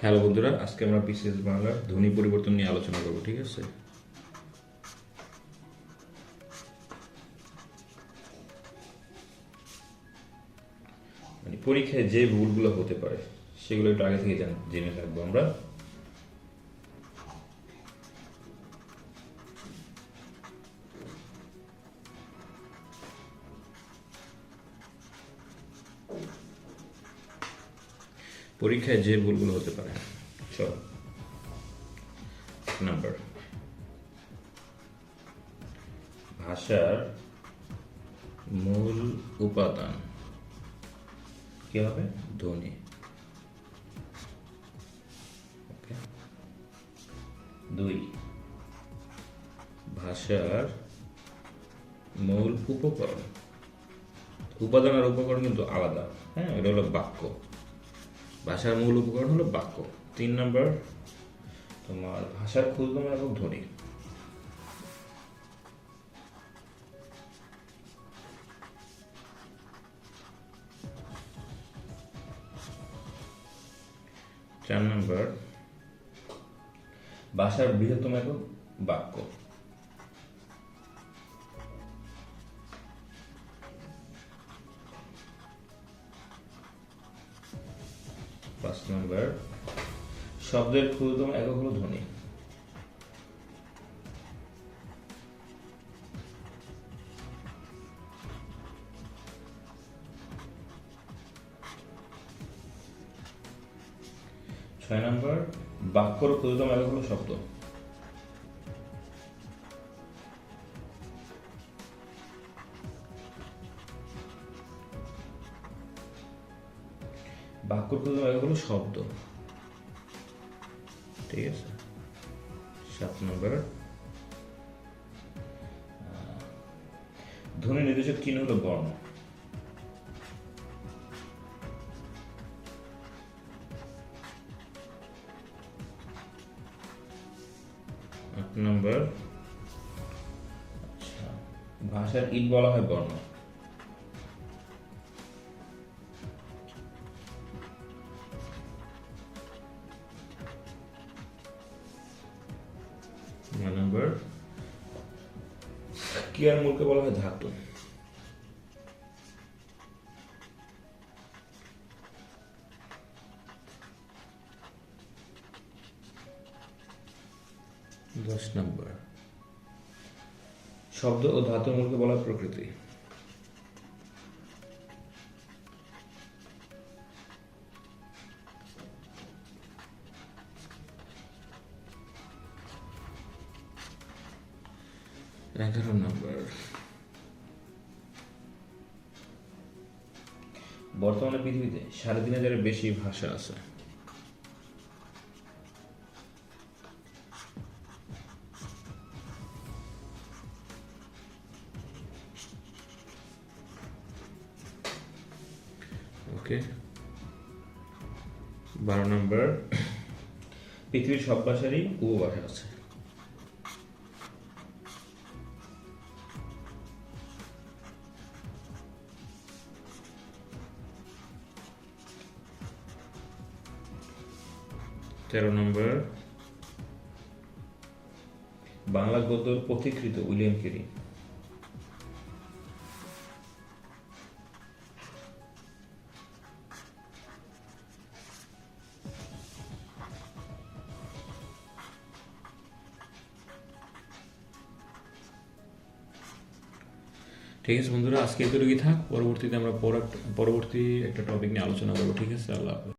Hello বন্ধুরা, আজকে আমরা বিসিএস বাংলার ধ্বনি পরিবর্তন নিয়ে আলোচনা করব, ঠিক আছে? মানে পরীক্ষায় যে ভুলগুলো হতে পারে, সেগুলো একটু আগে থেকে জান- জেনে রাখব আমরা। পরীক্ষায় যে ভুলগুলো হতে পারে। চল। নাম্বার ভাষার মূল উপাদান। কি হবে? ধ্বনি। দুই। ভাষার মূল উপকরণ। উপাদান আর উপকরণ কিন্তু আলাদা। হ্যাঁ? এটা হলো বাক্য। ভাষার মূল উপকরণ হলো বাক্য। তিন নম্বর, তোমার ভাষার ক্ষুদ্রতম একক ধ্বনি। চার নম্বর, ভাষার বৃহত্তম একক বাক্য। পাঁচ নম্বর। শব্দের ক্ষুদ্রতম একক হলো ধ্বনি। ছয় নম্বর বাক্যর ক্ষুদ্রতম একক হলো শব্দ। বাক্যর ক্ষুদ্রতম একক হলো শব্দ। ঠিক আছে? সাত নম্বর। ধ্বনি নির্দেশক চিহ্ন হলো? বর্ণ। নম্বর। আচ্ছা ভাষার ইট বলা হয় বর্ণ। নম্বর আর মূলকে বলা হয় ধাতু। দশ নম্বর। শব্দ ও ধাতুর মূলকে বলা প্রকৃতি। এগারো নম্বর। বর্তমানে পৃথিবীতে সাড়ে তিন হাজারের বেশি ভাষা আছে, ওকে, বারো নম্বর। পৃথিবীর সব ভাষারই উপভাষা আছে। তেরো নম্বর। বাংলা গদ্যর পথিকৃত উইলিয়াম কেরি। ঠিক আছে বন্ধুরা, আজকে এতটুকুই থাক। পরবর্তীতে আমরা পরবর্তী একটা টপিক নিয়ে আলোচনা করব। ঠিক আছে, আল্লাহ